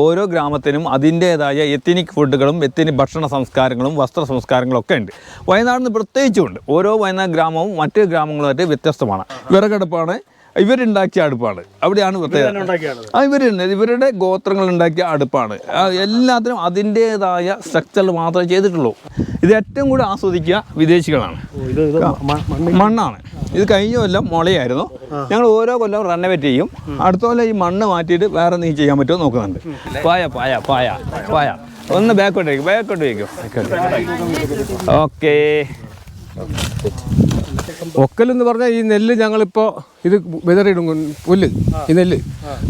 ഓരോ ഗ്രാമത്തിനും അതിന്റേതായ ethnic ഫുഡുകളും ethnic ഭക്ഷണ സംസ്കാരങ്ങളും വസ്ത്ര സംസ്കാരങ്ങളും ഒക്കെ ഉണ്ട്. വയനാടിന് പ്രത്യേകിച്ചുമുണ്ട്. ഓരോ വയനാട് ഗ്രാമവും മറ്റ് ഗ്രാമങ്ങളുമായിട്ട് വ്യത്യസ്തമാണ്. വിറകടുപ്പാണ് ഇവരുണ്ടാക്കിയ അടുപ്പാണ്. അവിടെയാണ് പ്രത്യേകത. ആ ഇവർ ഇവരുടെ ഗോത്രങ്ങൾ ഉണ്ടാക്കിയ അടുപ്പാണ് എല്ലാത്തിനും അതിന്റെതായ സ്ട്രക്ചർ മാത്രമേ ചെയ്തിട്ടുള്ളൂ. ഇത് ഏറ്റവും കൂടുതൽ ആസ്വദിക്കുക വിദേശികളാണ്. മണ്ണാണ്. ഇത് കഴിഞ്ഞ കൊല്ലം മുളയായിരുന്നു. ഞങ്ങൾ ഓരോ കൊല്ലം റണ്ണവേറ്റ് ചെയ്യും. അടുത്ത കൊല്ലം ഈ മണ്ണ് മാറ്റിയിട്ട് വേറെ എന്തെങ്കിലും ചെയ്യാൻ പറ്റുമോ നോക്കുന്നുണ്ട്. പായ പായ പായ പായ. ഒന്ന് ബാക്കോട്ട് വയ്ക്കും ബാക്കോട്ട് വയ്ക്കും ഓക്കേ ഒക്കലെന്ന് പറഞ്ഞാൽ ഈ നെല്ല് ഞങ്ങളിപ്പോൾ ഇത് വിതറിയിടും പുല്ല് ഈ നെല്ല്.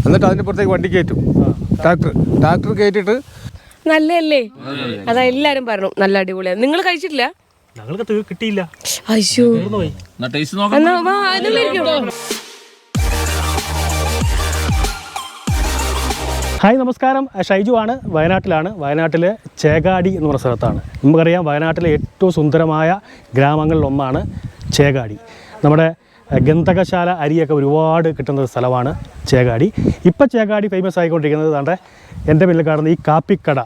എന്നിട്ട് അതിന്റെ പുറത്തേക്ക് വണ്ടി കയറ്റും. ട്രാക്ടർ ട്രാക്ടർ കയറ്റിയിട്ട് നല്ലല്ലേ അതാ എല്ലാരും പറഞ്ഞു. നല്ല അടിപൊളിയാണ് നിങ്ങൾ കഴിച്ചിട്ടില്ല? ഞങ്ങൾക്ക് കിട്ടിയില്ല. അയ്യോ. എന്നാ ഹായ് നമസ്കാരം. ഷൈജു ആണ്. വയനാട്ടിലാണ്. വയനാട്ടിലെ ചേകാടി എന്ന് പറഞ്ഞ സ്ഥലത്താണ്. നമുക്കറിയാം വയനാട്ടിലെ ഏറ്റവും സുന്ദരമായ ഗ്രാമങ്ങളിലൊന്നാണ് ചേകാടി. നമ്മുടെ ഗന്ധകശാല അരിയൊക്കെ ഒരുപാട് കിട്ടുന്ന സ്ഥലമാണ് ചേകാടി. ഇപ്പം ചേകാടി ഫേമസ് ആയിക്കൊണ്ടിരിക്കുന്നത് താണ്ടെ എന്റെ പിന്നിൽ കാണുന്ന ഈ കാപ്പിക്കട.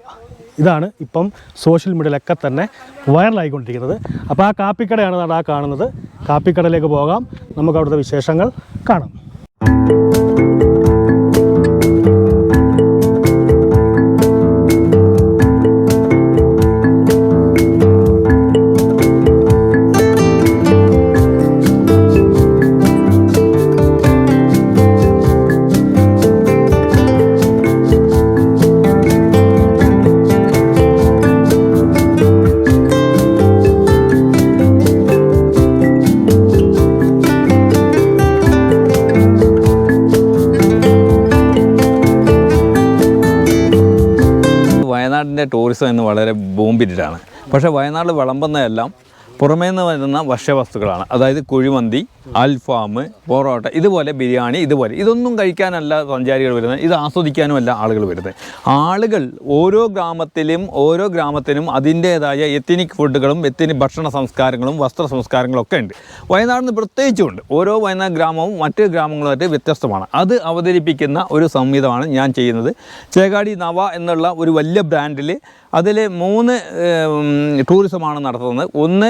ഇതാണ് ഇപ്പം സോഷ്യൽ മീഡിയയിലൊക്കെ തന്നെ വൈറലായിക്കൊണ്ടിരിക്കുന്നത് അപ്പോൾ ആ കാപ്പിക്കടയാണ് ആ കാണുന്നത്. കാപ്പിക്കടയിലേക്ക് പോകാം. നമുക്ക് അവിടുത്തെ വിശേഷങ്ങൾ കാണാം. ടൂറിസം എന്ന് വളരെ ബോംബിറ്റാണ് പക്ഷേ വയനാട് വിളമ്പുന്നതെല്ലാം പുറമേ നിന്ന് വരുന്ന ഭക്ഷ്യവസ്തുക്കളാണ്. അതായത് കുഴിമന്തി അൽഫാം പൊറോട്ട ഇതുപോലെ ബിരിയാണി ഇതുപോലെ. ഇതൊന്നും കഴിക്കാനല്ല സഞ്ചാരികൾ വരുന്നത്. ഇത് ആസ്വദിക്കാനുമല്ല ആളുകൾ വരുന്നത്. ആളുകൾ ഓരോ ഗ്രാമത്തിലും ഓരോ ഗ്രാമത്തിനും അതിന്റേതായ എത്തിനിക് ഫുഡുകളും എത്തിനിക് ഭക്ഷണ സംസ്കാരങ്ങളും വസ്ത്ര സംസ്കാരങ്ങളും ഒക്കെ ഉണ്ട്. വയനാടിന് പ്രത്യേകിച്ചുമുണ്ട്. ഓരോ വയനാട് ഗ്രാമവും മറ്റ് ഗ്രാമങ്ങളുമായിട്ട് വ്യത്യസ്തമാണ്. അത് അവതരിപ്പിക്കുന്ന ഒരു സംവിധാനമാണ് ഞാൻ ചെയ്യുന്നത്. ചേകാടി നവ എന്നുള്ള ഒരു വലിയ ബ്രാൻഡിൽ അതിൽ മൂന്ന് ടൂറിസമാണ് നടത്തുന്നത്. ഒന്ന്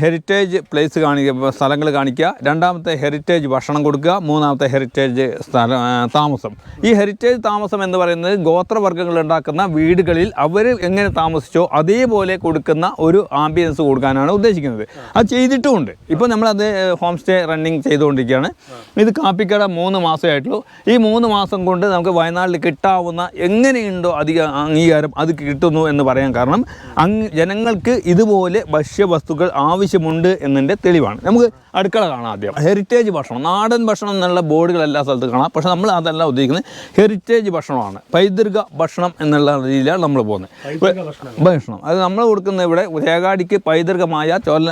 ഹെറിറ്റേജ് പ്ലേസ് കാണിക്കുക സ്ഥലങ്ങൾ കാണിക്കുക രണ്ടാമത്തെ ഹെറിറ്റേജ് ഭക്ഷണം കൊടുക്കുക മൂന്നാമത്തെ ഹെറിറ്റേജ് സ്ഥല താമസം. ഈ ഹെറിറ്റേജ് താമസം എന്ന് പറയുന്നത് ഗോത്രവർഗങ്ങൾ ഉണ്ടാക്കുന്ന വീടുകളിൽ അവർ എങ്ങനെ താമസിച്ചോ അതേപോലെ കൊടുക്കുന്ന ഒരു ആംബിയൻസ് കൊടുക്കാനാണ് ഉദ്ദേശിക്കുന്നത്. അത് ചെയ്തിട്ടുമുണ്ട്. ഇപ്പോൾ നമ്മളത് ഹോം സ്റ്റേ റണ്ണിങ് ചെയ്തുകൊണ്ടിരിക്കുകയാണ്. ഇത് കാപ്പിക്കട മൂന്ന് മാസമായിട്ടുള്ളൂ ഈ മൂന്ന് മാസം കൊണ്ട് നമുക്ക് വയനാട്ടിൽ കിട്ടാവുന്ന എങ്ങനെയുണ്ടോ അധിക അംഗീകാരം അത് കിട്ടുന്നു എന്ന് പറയാൻ കാരണം ജനങ്ങൾക്ക് ഇതുപോലെ ഭക്ഷ്യവസ്തുക്കൾ ആവശ്യമുണ്ട് എന്നതിന്റെ തെളിവാണ്. നമുക്ക് അടുക്കള കാണാം ആദ്യം. ഹെറിറ്റേജ് ഭക്ഷണം. നാടൻ ഭക്ഷണം എന്നുള്ള ബോർഡുകൾ എല്ലാ സ്ഥലത്തും കാണാം. പക്ഷെ നമ്മൾ അതല്ല ഉദ്ദേശിക്കുന്നത് ഹെറിറ്റേജ് ഭക്ഷണമാണ്. പൈതൃക ഭക്ഷണം എന്നുള്ള രീതിയിലാണ് നമ്മൾ പോകുന്നത്. ഭക്ഷണം. അത് നമ്മൾ കൊടുക്കുന്ന ഇവിടെ തേകാടിക്ക് പൈതൃകമായ ചോല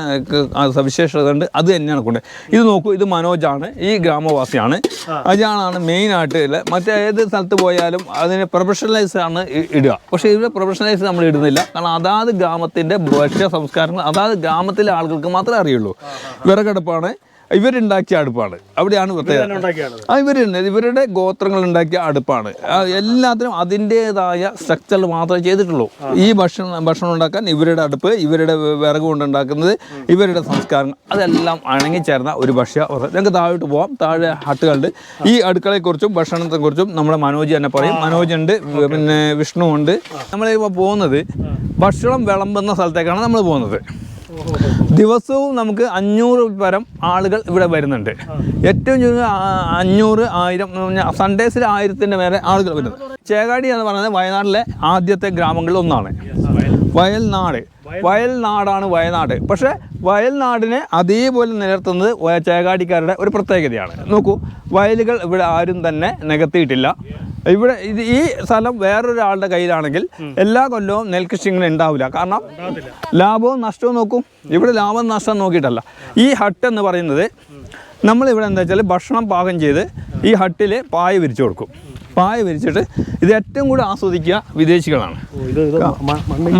സവിശേഷത ഉണ്ട്. അത് തന്നെയാണ് കൊണ്ട് ഇത് നോക്കൂ ഇത് മനോജാണ് ഈ ഗ്രാമവാസിയാണ്. അജാണാണ് മെയിൻ ആയിട്ട് മറ്റേ ഏത് സ്ഥലത്ത് പോയാലും അതിനെ പ്രൊഫഷണലൈസ് ആണ് ഇടുക. പക്ഷെ ഇവിടെ പ്രൊഫഷണലൈസ് നമ്മൾ ഇടുന്നില്ല. കാരണം അതാത് ഗ്രാമത്തിന്റെ ഭക്ഷ്യ സംസ്കാരങ്ങൾ അതാത് ഗ്രാമത്തിലെ ആളുകൾക്ക് മാത്രമേ അറിയുള്ളൂ. വിറകടുപ്പാണ് ഇവരുണ്ടാക്കിയ അടുപ്പാണ്. അവിടെയാണ് പ്രത്യേകത. ആ ഇവർ ഇവരുടെ ഗോത്രങ്ങൾ ഉണ്ടാക്കിയ അടുപ്പാണ് എല്ലാത്തിനും അതിന്റേതായ സ്ട്രക്ചറിൽ മാത്രമേ ചെയ്തിട്ടുള്ളൂ. ഈ ഭക്ഷണം ഭക്ഷണം ഉണ്ടാക്കാൻ ഇവരുടെ അടുപ്പ് ഇവരുടെ വിറക് കൊണ്ടുണ്ടാക്കുന്നത് ഇവരുടെ സംസ്കാരങ്ങൾ. അതെല്ലാം അണങ്ങിച്ചേർന്ന ഒരു ഭക്ഷ്യ. ഞങ്ങൾക്ക് താഴോട്ട് പോവാം. താഴെ ഹട്ടുകളുണ്ട്. ഈ അടുക്കളയെക്കുറിച്ചും ഭക്ഷണത്തെക്കുറിച്ചും നമ്മുടെ മനോജ് തന്നെ പറയും. മനോജ് ഉണ്ട്. പിന്നെ വിഷ്ണു ഉണ്ട്. നമ്മളിപ്പോൾ പോകുന്നത് ഭക്ഷണം വിളമ്പുന്ന സ്ഥലത്തേക്കാണ് നമ്മൾ പോകുന്നത്. ദിവസവും നമുക്ക് അഞ്ഞൂറ് പരം ആളുകൾ ഇവിടെ വരുന്നുണ്ട്. ഏറ്റവും ചുരുങ്ങിയ അഞ്ഞൂറ് ആയിരം സൺഡേസിൽ ആയിരത്തിന്റെ മേലെ ആളുകൾ വരുന്നത് ചേകാടി എന്ന് പറയുന്നത് വയനാട്ടിലെ ആദ്യത്തെ ഗ്രാമങ്ങളിൽ ഒന്നാണ്. വയൽനാട്. വയൽനാടാണ് വയനാട്. പക്ഷേ വയൽനാടിനെ അതേപോലെ നിലർത്തുന്നത് ചേകാടിക്കാരുടെ ഒരു പ്രത്യേകതയാണ്. നോക്കൂ വയലുകൾ ഇവിടെ ആരും തന്നെ നികത്തിയിട്ടില്ല. ഇവിടെ ഇത് ഈ സ്ഥലം വേറൊരാളുടെ കയ്യിലാണെങ്കിൽ എല്ലാ കൊല്ലവും നെൽകൃഷി ഇങ്ങനെ ഉണ്ടാവില്ല കാരണം ലാഭവും നഷ്ടവും നോക്കും. ഇവിടെ ലാഭം നഷ്ടം നോക്കിയിട്ടല്ല. ഈ ഹട്ട് എന്ന് പറയുന്നത് നമ്മളിവിടെ എന്താ വെച്ചാൽ ഭക്ഷണം പാകം ചെയ്ത് ഈ ഹട്ടിൽ പായ വിരിച്ചു കൊടുക്കും. പായ വിരിച്ചിട്ട് ഇത് ഏറ്റവും കൂടുതൽ ആസ്വദിക്കുക വിദേശികളാണ്.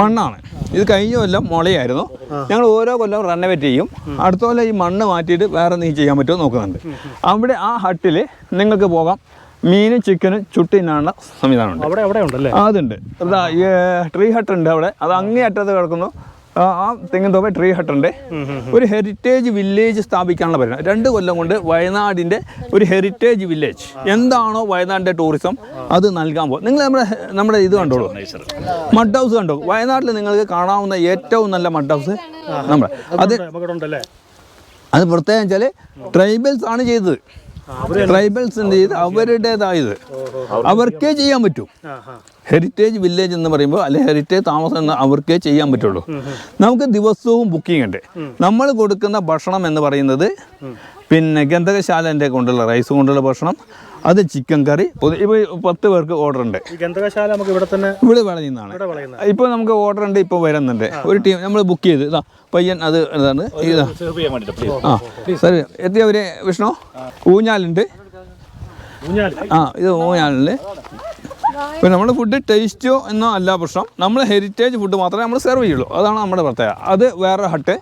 മണ്ണാണ്. ഇത് കഴിഞ്ഞ കൊല്ലം മുളയായിരുന്നു. ഞങ്ങൾ ഓരോ കൊല്ലം റെനോവേറ്റ് ചെയ്യും. അടുത്ത കൊല്ലം ഈ മണ്ണ് മാറ്റിയിട്ട് വേറെ എന്തെങ്കിലും ചെയ്യാൻ പറ്റുമോ നോക്കുന്നുണ്ട്. അവിടെ ആ ഹട്ടിൽ നിങ്ങൾക്ക് പോകാം. മീനും ചിക്കനും ചുട്ടിനാനുള്ള സംവിധാനമുണ്ട്. അവിടെ അവിടെ ഉണ്ടല്ലേ? അതുണ്ട്. അതാ ഈ ട്രീ ഹട്ട് ഉണ്ട് അവിടെ. അത് അങ്ങേ അറ്റത്ത് കിടക്കുന്നു. ആ ആ തോപ്പ ട്രീ ഹട്ടുണ്ട്. ഒരു ഹെറിറ്റേജ് വില്ലേജ് സ്ഥാപിക്കാനുള്ള പരിപാടി. രണ്ട് കൊല്ലം കൊണ്ട് വയനാടിന്റെ ഒരു ഹെറിറ്റേജ് വില്ലേജ്. എന്താണോ വയനാടിന്റെ ടൂറിസം അത് നൽകാൻ പോകും. നിങ്ങൾ നമ്മുടെ നമ്മുടെ ഇത് കണ്ടോളൂ. മഡ് ഹൗസ് കണ്ടോ? വയനാട്ടിൽ നിങ്ങൾക്ക് കാണാവുന്ന ഏറ്റവും നല്ല മഡ് ഹൗസ് നമ്മുടെ. അത് അത് പ്രത്യേകം വെച്ചാൽ ട്രൈബൽസ് ആണ് ചെയ്തത്. ട്രൈബൽസ് എന്ത് ചെയ്ത്? അവരുടേതായത്. അവർക്കേ ചെയ്യാൻ പറ്റൂ. ഹെറിറ്റേജ് വില്ലേജ് എന്ന് പറയുമ്പോൾ അല്ലെ ഹെറിറ്റേജ് താമസം എന്ന് അവർക്കേ ചെയ്യാൻ പറ്റുള്ളൂ. നമുക്ക് ദിവസവും ബുക്കിംഗ് ഉണ്ട്. നമ്മൾ കൊടുക്കുന്ന ഭക്ഷണം എന്ന് പറയുന്നത് പിന്നെ ഗന്ധകശാലന്റെ കൊണ്ടുള്ള റൈസ് കൊണ്ടുള്ള ഭക്ഷണം അത് ചിക്കൻ കറി. ഇപ്പൊ പത്ത് പേർക്ക് ഓർഡർ ഉണ്ട് ഗന്ധകശാല നമുക്ക് ഇവിടെ തന്നെ ഇവിടെ ഇപ്പൊ ഇവിടെ വിളയുന്ന ഇപ്പോൾ നമുക്ക് ഓർഡർ ഉണ്ട് ഇപ്പൊ വരുന്നുണ്ട്. ഒരു ടീം നമ്മൾ ബുക്ക് ചെയ്ത്. ഇതാ പയ്യൻ അത് എന്താണ് ഇതാ. ആ. സർ എത്തിയവര് വിഷ്ണു? ഊഞ്ഞാലുണ്ട്. ഊഞ്ഞാൽ ആ ഇത് ഊഞ്ഞാലുണ്ട്. പിന്നെ നമ്മുടെ ഫുഡ് ടേസ്റ്റോ എന്നോ അല്ല പ്രശ്നം. നമ്മൾ ഹെറിറ്റേജ് ഫുഡ് മാത്രമേ നമ്മൾ സെർവ് ചെയ്യുള്ളൂ. അതാണ് നമ്മുടെ പ്രത്യേകത. അത് വേറെ ഹട്ട്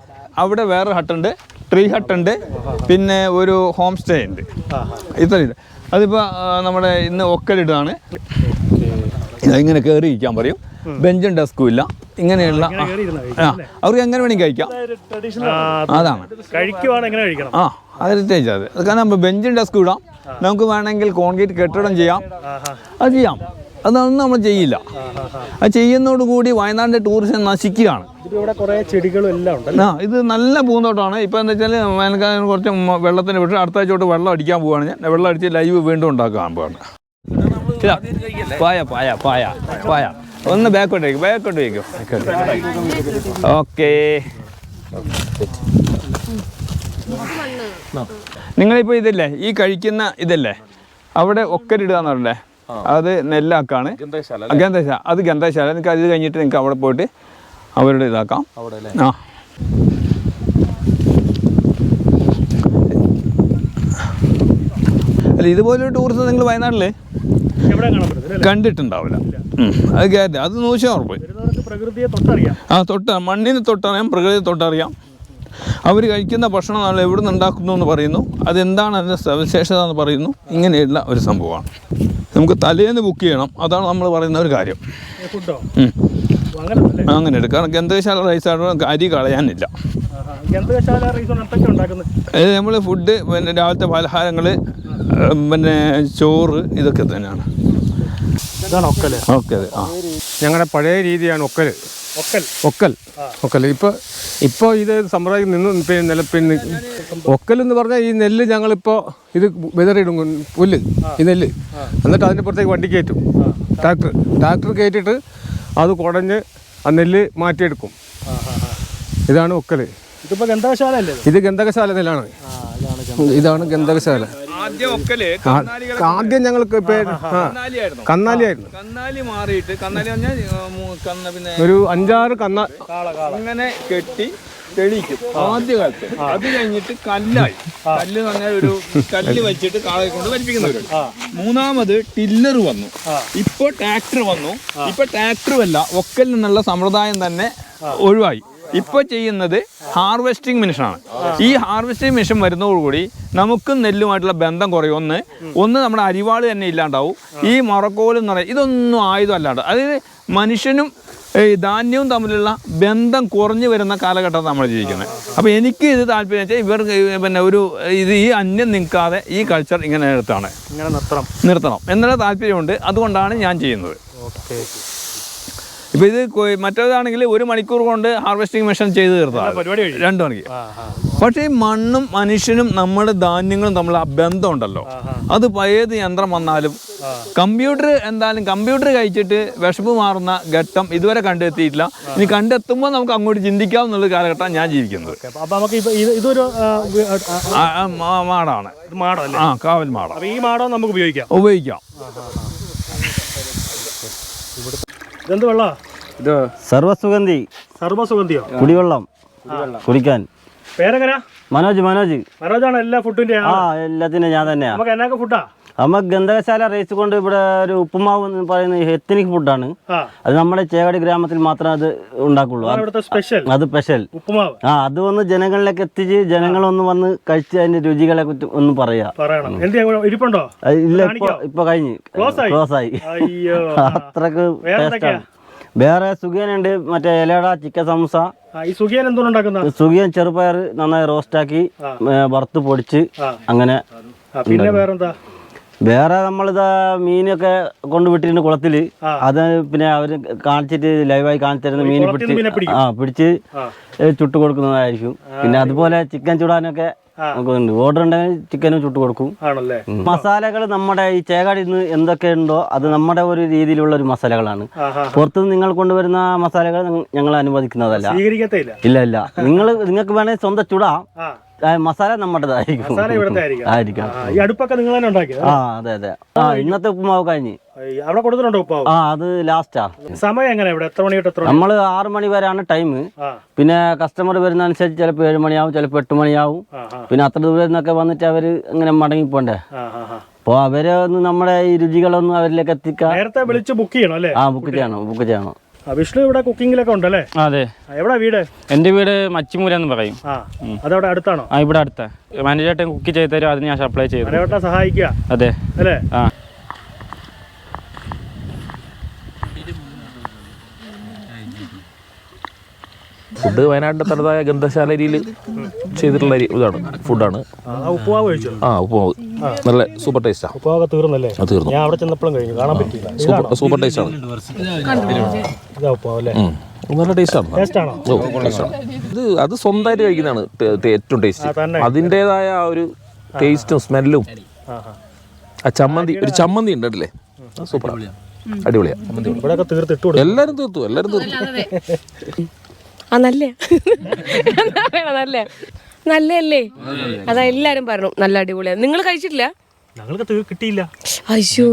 അവിടെ വേറെ ഹട്ടുണ്ട് ട്രീ ഹട്ടുണ്ട് പിന്നെ ഒരു ഹോം സ്റ്റേ ഉണ്ട് ഇത്രയും അതിപ്പോൾ നമ്മുടെ ഇന്ന് ഒക്കലിടാണ് ഇങ്ങനെ കയറി ഇരിക്കാൻ പറയും ബെഞ്ചും ഡെസ്കും ഇല്ല. ഇങ്ങനെയുള്ള ആ, അവർക്ക് എങ്ങനെ വേണമെങ്കിൽ കഴിക്കാം. അതാണ്. കഴിക്കുവാണ് എങ്ങനെ കഴിക്കണം? ആ അത് ഹെറിറ്റേജ് അത്. അത് കാരണം ബെഞ്ചും ഡെസ്കും ഇടാം. നമുക്ക് വേണമെങ്കിൽ കോൺക്രീറ്റ് കെട്ടിടം ചെയ്യാം. അത് ചെയ്യാം. അതൊന്നും നമ്മൾ ചെയ്യില്ല. അത് ചെയ്യുന്നതോടുകൂടി വയനാടിന്റെ ടൂറിസം നശിക്കുകയാണ്. ആ ഇത് നല്ല പൂന്തോട്ടമാണ്. ഇപ്പോൾ എന്താ വെച്ചാൽ വേനൽക്കാലം കുറച്ച് വെള്ളത്തിന് വിട്ട് അടുത്ത ആഴ്ചയോട്ട് വെള്ളം അടിക്കാൻ പോവുകയാണ് ഞാൻ. വെള്ളം അടിച്ച് ലൈവ് വീണ്ടും ഉണ്ടാക്കാൻ പോവാണ്. പായ പായ പായ പായ. ഒന്ന് ബാക്കോട്ട് വയ്ക്കും ബാക്കോട്ട് വയ്ക്കും ഓക്കേ നിങ്ങളിപ്പോൾ ഇതില്ലേ ഈ കഴിക്കുന്ന ഇതല്ലേ? അവിടെ ഒക്കരിടുക ഇടുക പറഞ്ഞല്ലേ? അത് നെല്ലാക്കാണ്. ഗന്ധശാല അത് ഗന്ധശാല. നിങ്ങൾക്ക് അത് കഴിഞ്ഞിട്ട് നിങ്ങൾക്ക് അവിടെ പോയിട്ട് അവരുടെ ഇതാക്കാം. ആ. അല്ല ഇതുപോലൊരു ടൂറിസം നിങ്ങൾ വയനാട്ടിൽ കണ്ടിട്ടുണ്ടാവില്ല. അത് ഗ്യാരണ്ടി അത് നൂശം ഉറപ്പ്. വരുന്നവർക്ക് പ്രകൃതിയെ തൊട്ടറിയാം. ആ തൊട്ട മണ്ണിന് തൊട്ടറിയാം പ്രകൃതിയെ തൊട്ടറിയാം. അവർ കഴിക്കുന്ന ഭക്ഷണം നമ്മൾ എവിടെ നിന്ന് ഉണ്ടാക്കുന്നു എന്ന് പറയുന്നു. അതെന്താണ് അതിന്റെ സവിശേഷത എന്ന് പറയുന്നു. ഇങ്ങനെയുള്ള ഒരു സംഭവമാണ്. നമുക്ക് തലേന്ന് ബുക്ക് ചെയ്യണം. അതാണ് നമ്മൾ പറയുന്ന ഒരു കാര്യം. അങ്ങനെ എടുക്കാം. കാരണം ഗന്ധശാല റൈസ് ആയിട്ട് അരി കളയാനില്ല. നമ്മൾ ഫുഡ് പിന്നെ രാവിലത്തെ പലഹാരങ്ങൾ പിന്നെ ചോറ് ഇതൊക്കെ തന്നെയാണ്. ഒക്കൽ. ഞങ്ങളുടെ പഴയ രീതിയാണ് ഒക്കൽ ഒക്കൽ. ഒക്കൽ. ഇപ്പൊ ഇപ്പോൾ ഇപ്പോൾ ഇത് സമ്പ്രദായം നിന്ന് പിന്നെ നില പിന്നെ ഒക്കൽ എന്ന് പറഞ്ഞാൽ ഈ നെല്ല് ഞങ്ങളിപ്പോൾ ഇത് വിതറിയിടും പുല്ല് ഈ നെല്ല്. എന്നിട്ട് അതിന്റെ പുറത്തേക്ക് വണ്ടി കയറ്റും. ട്രാക്ടർ. ട്രാക്ടർ കയറ്റിയിട്ട് അത് കുടഞ്ഞ് ആ നെല്ല് മാറ്റിയെടുക്കും. ഇതാണ് ഒക്കൽ? ഇത്? ഗന്ധകശാല നെല്ലാണ്. ഇതാണ് ഗന്ധകശാല. ആദ്യം ഒക്കൽ ആദ്യം ഞങ്ങൾക്ക് കന്നാലിയായിരുന്നു. കന്നാലിയായിരുന്നു. കന്നാലി മാറിയിട്ട് കന്നാലി പറഞ്ഞാൽ കന്ന പിന്നെ ഒരു അഞ്ചാറ് കന്ന അങ്ങനെ കെട്ടി തെളിയിക്കും ആദ്യ കാലത്ത് അത് കഴിഞ്ഞിട്ട് കല്ലായി. കല്ല് എന്ന് പറഞ്ഞാൽ ഒരു കല്ല് വെച്ചിട്ട് കാളയെ കൊണ്ട് വലിപ്പിക്കുന്നവരുണ്ട് മൂന്നാമത് ടില്ലർ വന്നു. ഇപ്പൊ ട്രാക്ടർ വന്നു. ഇപ്പൊ ട്രാക്ടറും അല്ല ഒക്കൽ നിന്നുള്ള സമ്പ്രദായം തന്നെ ഒഴിവായി. ഇപ്പൊ ചെയ്യുന്നത് ഹാർവെസ്റ്റിംഗ് മെഷീനാണ്. ഈ ഹാർവെസ്റ്റിംഗ് മെഷീൻ വരുന്നതോടുകൂടി നമുക്ക് നെല്ലുമായിട്ടുള്ള ബന്ധം കുറയും. ഒന്ന് ഒന്ന് നമ്മുടെ അരിവാൾ തന്നെ ഇല്ലാണ്ടാവും. ഈ മറക്കോൽ എന്ന് പറയുന്നത് ഇതൊന്നും ആയുധം അല്ലാണ്ട്. അതായത് മനുഷ്യനും ഈ ധാന്യവും തമ്മിലുള്ള ബന്ധം കുറഞ്ഞു വരുന്ന കാലഘട്ടം നമ്മൾ ജീവിക്കുന്നത്. അപ്പോൾ എനിക്ക് ഇത് താല്പര്യം വെച്ചാൽ ഇവർക്ക് പിന്നെ ഒരു ഇത് ഈ അന്യം നിൽക്കാതെ ഈ കൾച്ചർ ഇങ്ങനെ നിർത്താണ് ഇങ്ങനെ നിർത്തണം. നിർത്തണം. എന്നുള്ള താല്പര്യമുണ്ട്. അതുകൊണ്ടാണ് ഞാൻ ചെയ്യുന്നത്. ഓക്കെ. ഇപ്പോൾ ഇത് മറ്റേതാണെങ്കിൽ ഒരു മണിക്കൂർ കൊണ്ട് ഹാർവെസ്റ്റിംഗ് മെഷീൻ ചെയ്ത് തീർത്താൽ പരിപാടി രണ്ട് മണിക്ക്. പക്ഷേ ഈ മണ്ണും മനുഷ്യനും നമ്മുടെ ധാന്യങ്ങളും നമ്മൾ ആ ബന്ധം ഉണ്ടല്ലോ അത് ഏത് യന്ത്രം വന്നാലും കമ്പ്യൂട്ടർ എന്തായാലും കമ്പ്യൂട്ടർ കഴിച്ചിട്ട് വിഷപ്പ് മാറുന്ന ഘട്ടം ഇതുവരെ കണ്ടെത്തിയിട്ടില്ല. ഇനി കണ്ടെത്തുമ്പോൾ നമുക്ക് അങ്ങോട്ട് ചിന്തിക്കാം എന്നുള്ള കാലഘട്ടം ഞാൻ ജീവിക്കുന്നത്. ഇതൊരു മാടാണ്. ആ കാവൽ മാടം. ഈ മാടം നമുക്ക് ഉപയോഗിക്കാം. ഉപയോഗിക്കാം. ഇതെന്ത് വെള്ള? ഇത് സർവസുഗന്ധി. സർവസുഗന്ധിയോ? കുടിവെള്ളം. കുടിക്കാൻ. പേരെങ്ങനാ? മനോജ് മനോജ്. മനോജാണ് എല്ലാ ഫുഡിന്റെ ആ എല്ലാത്തിനും ഞാൻ തന്നെയാ. നമുക്ക് എന്നൊക്കെ ഫുഡാ നമ്മ ഗന്ധകശാല റേസ് കൊണ്ട് ഇവിടെ ഒരു ഉപ്പുമാവ് എന്ന് പറയുന്ന എത്തനിക് ഫുഡാണ് അത് നമ്മുടെ ചേകടി ഗ്രാമത്തിൽ മാത്രമേ അത് ഉണ്ടാക്കുള്ളൂ. അത് സ്പെഷ്യൽ അത് സ്പെഷ്യൽ ഉപ്പുമാവ്. ആ അത് വന്ന് ജനങ്ങളിലേക്ക് എത്തിച്ച് ജനങ്ങളൊന്ന് വന്ന് കഴിച്ച് അതിന്റെ രുചികളെ കുറിച്ച് ഒന്ന് പറയാ. ഇല്ല ഇപ്പൊ? ഇപ്പൊ കഴിഞ്ഞ്. ക്ലോസ് ആയി. അത്രയ്ക്ക് ടേസ്റ്റാണ് വേറെ സുഖിയനുണ്ട് മറ്റേ ഇലട ചിക്കൻ സമൂസ. ഈ സുഖിയൻ എന്തോന്നും ഉണ്ടാക്കുന്ന? സുഖിയൻ ചെറുപയർ നന്നായി റോസ്റ്റാക്കി വറുത്ത് പൊടിച്ച് അങ്ങനെ പിന്നെ വേറെന്താ? വേറെ നമ്മളിതാ മീനൊക്കെ കൊണ്ടുവിട്ടിട്ടുണ്ട് കുളത്തിൽ. ആ. അത് പിന്നെ അവർ കാണിച്ചിട്ട് ലൈവായി കാണിച്ചിരുന്ന മീൻ പിടിച്ച്? ആ പിടിച്ച് ചുട്ട് കൊടുക്കുന്നതായിരിക്കും. പിന്നെ അതുപോലെ ചിക്കൻ ചുടാനൊക്കെ നമുക്കുണ്ട്. ഓർഡർ ഉണ്ടെങ്കിൽ ചിക്കനും ചുട്ട് കൊടുക്കും. മസാലകൾ നമ്മുടെ ഈ ചേകാടിൽ നിന്ന് എന്തൊക്കെ ഉണ്ടോ അത് നമ്മുടെ ഒരു രീതിയിലുള്ള ഒരു മസാലകളാണ് പുറത്തുനിന്ന് നിങ്ങൾ കൊണ്ടുവരുന്ന മസാലകൾ ഞങ്ങ- ഞങ്ങൾ അനുവദിക്കുന്നതല്ല. ഇല്ല. ഇല്ല നിങ്ങൾ നിങ്ങൾക്ക് വേണമെങ്കിൽ സ്വന്തം ചുടാം. മസാല നമ്മുടേതായിരിക്കും. മസാല ഇവിടുത്തെ ആയിരിക്കും. ആയിരിക്കും. ആ, ഈ അടുപ്പൊക്കെ നിങ്ങൾ തന്നെ ഉണ്ടാക്കിയത്? ആ അതെ അതെ. ആ ഇന്നത്തെ ഉപ്പുമാവ് കഴിഞ്ഞ്. അവിടെ കൊടുത്തിട്ടുണ്ടോ ഉപ്പാവ് ആ അത് ലാസ്റ്റാ. സമയം എങ്ങനെ ഇവിടെ? എത്ര മണി തൊട്ട് എത്ര മണി? നമ്മൾ ആറ് മണി വരെയാണ് ടൈം ആ. പിന്നെ കസ്റ്റമർ വരുന്ന അനുസരിച്ച് ചിലപ്പോൾ ഏഴ് മണിയാവും ചിലപ്പോൾ എട്ട് മണിയാവും. ആ ആ. പിന്നെ അത്ര ദൂരം നിന്നൊക്കെ വന്നിട്ട് അവർ ഇങ്ങനെ മടങ്ങി പോണ്ടേ? ആ ആ, ആ. അപ്പോൾ അവരെ ഒന്ന് നമ്മുടെ ഈ രുചികളൊന്നും അവരിലേക്ക് എത്തിക്കാം. നേരത്തെ വിളിച്ച് ബുക്ക് ചെയ്യണം അല്ലേ? ആ ബുക്ക് ചെയ്യണം ബുക്ക് ചെയ്യണം. വിഷ്ണു ഇവിടെ കുക്കിങ്ങിലൊക്കെ ഉണ്ടല്ലേ അതെ. എവിടെ വീട്? എന്റെ വീട് മച്ചിമൂല എന്ന് പറയും അതവിടെ അടുത്താണോ? ആ ഇവിടെ അടുത്ത. മാനേജേട്ടൻ കുക്ക് ചെയ്തു തരും അത് ഞാൻ സപ്ലൈ ചെയ്തു. സഹായിക്കുക. അതെ. അല്ലേ? ആ. ഫുഡ് വയനാടിന്റെ തനതായ ഗന്ധശാല രീതിയിൽ ചെയ്തിട്ടുള്ള ഇതാണ്. ഫുഡാണ്. ആ ഉപ്പുമാവ് ആ ഉപ്പുമാവ്. നല്ല സൂപ്പർ ടേസ്റ്റാണ് ഉപ്പുമാവൊക്കെ തീർന്നല്ലേ? തീർന്നു. ഞാൻ അവിടെ ചെന്നപ്പോഴും കഴിഞ്ഞു കാണാൻ പറ്റില്ല സൂപ്പർ ടേസ്റ്റാണ്. നല്ല ടേസ്റ്റാണ്. ടേസ്റ്റ് ആണോ ഓ ടേസ്റ്റാണ്. ഇത് അത് സ്വന്തമായിട്ട് കഴിക്കുന്നതാണ് ഏറ്റവും ടേസ്റ്റ്. അതിന്റെതായ ആ ഒരു ടേസ്റ്റും സ്മെല്ലും. ആ ചമ്മന്തി ഒരു ചമ്മന്തി ഉണ്ട് അല്ലേ സൂപ്പറാണ് അടിപൊളിയാണ് എല്ലാവരും തീർത്തു എല്ലാവരും തീർത്തു. ആ നല്ല? നല്ല? നല്ലല്ലേ അതാ എല്ലാരും പറഞ്ഞു നല്ല അടിപൊളിയാ. നിങ്ങൾ കഴിച്ചിട്ടില്ല? ഞങ്ങൾക്ക് തീ- കിട്ടിയില്ല. അയ്യോ.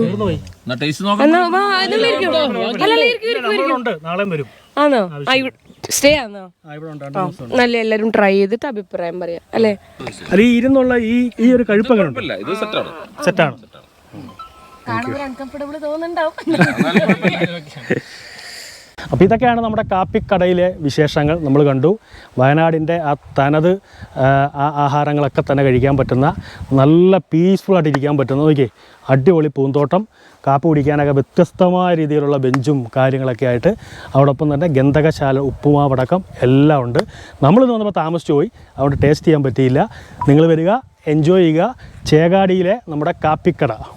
ടേസ്റ്റ് എന്നാ വാ, നിങ്ങൾ ഇരിക്കൂ. അല്ല, അല്ല, ഇരിക്കൂ, ഇരിക്കൂ, ഇരിക്കൂ. ഉണ്ട്. നാളെയും വരും. ആണോ? സ്റ്റേ ആണോ. നല്ല എല്ലാരും ട്രൈ ചെയ്തിട്ട് അഭിപ്രായം പറയാം അല്ലേ? അല്ല ഈ ഇരുന്നുള്ള ഈ ഒരു കഴിപ്പ് സെറ്റാണ് സെറ്റാണ് കാണുമ്പോൾ അൺകംഫർട്ടബിൾ തോന്നുന്നുണ്ടാവും. അപ്പോൾ ഇതൊക്കെയാണ് നമ്മുടെ കാപ്പിക്കടയിലെ വിശേഷങ്ങൾ നമ്മൾ കണ്ടു. വയനാടിന്റെ ആ തനത് ആ, ആഹാരങ്ങളൊക്കെ തന്നെ കഴിക്കാൻ പറ്റുന്ന നല്ല പീസ്ഫുള്ളായിട്ട് ഇരിക്കാൻ പറ്റുന്ന നോക്കിയേ അടിപൊളി പൂന്തോട്ടം. കാപ്പി കുടിക്കാനൊക്കെ വ്യത്യസ്തമായ രീതിയിലുള്ള ബെഞ്ചും കാര്യങ്ങളൊക്കെ ആയിട്ട് അവിടൊപ്പം തന്നെ ഗന്ധകശാല ഉപ്പുമാവടക്കം എല്ലാം ഉണ്ട്. നമ്മളിന്ന് വന്നപ്പോൾ താമസിച്ചു പോയി. അവിടെ ടേസ്റ്റ് ചെയ്യാൻ പറ്റിയില്ല. നിങ്ങൾ വരിക എൻജോയ് ചെയ്യുക. ചേകാടിയിലെ നമ്മുടെ കാപ്പിക്കട.